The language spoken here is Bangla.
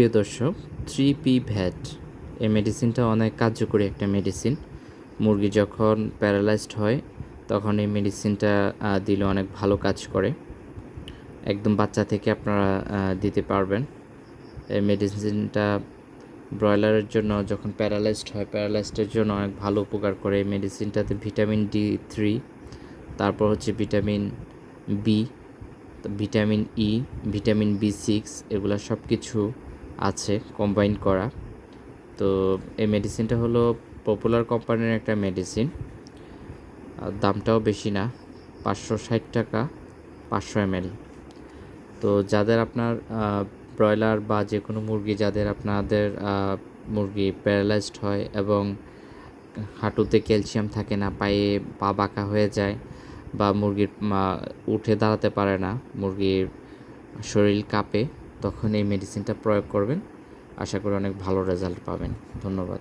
প্রিয় দর্শক থ্রি পি ভ্যাট এই মেডিসিনটা অনেক কার্যকরী একটা মেডিসিন মুরগি যখন প্যারালাইজড হয়, তখন এই মেডিসিনটা দিলে অনেক ভালো কাজ করে। একদম বাচ্চা থেকে আপনারা দিতে পারবেন। এই মেডিসিনটা ব্রয়লারের জন্য যখন প্যারালাইজড হয় প্যারালাইজডের জন্য অনেক ভালো উপকার করে। এই মেডিসিনটাতে ভিটামিন ডি থ্রি তারপর হচ্ছে vitamin B vitamin E vitamin B six এগুলো সব কিছু আছে কম্বাইন করা। তো এই মেডিসিনটা হলো পপুলার কোম্পানির একটা মেডিসিন দামটাও বেশি না, পাঁচশো ষাট টাকা, পাঁচশো এমএল তো যাদের আপনার ব্রয়লার বা যে কোনো মুরগি, যাদের আপনাদের মুরগি প্যারালাইজড হয় এবং হাঁটুতে ক্যালসিয়াম থাকে না, পায়ে পা বাঁকা হয়ে যায় বা মুরগির উঠে দাঁড়াতে পারে না, মুরগির শরীর কাঁপে তখন এই মেডিসিনটা প্রয়োগ করবেন। আশা করি অনেক ভালো রেজাল্ট পাবেন। ধন্যবাদ।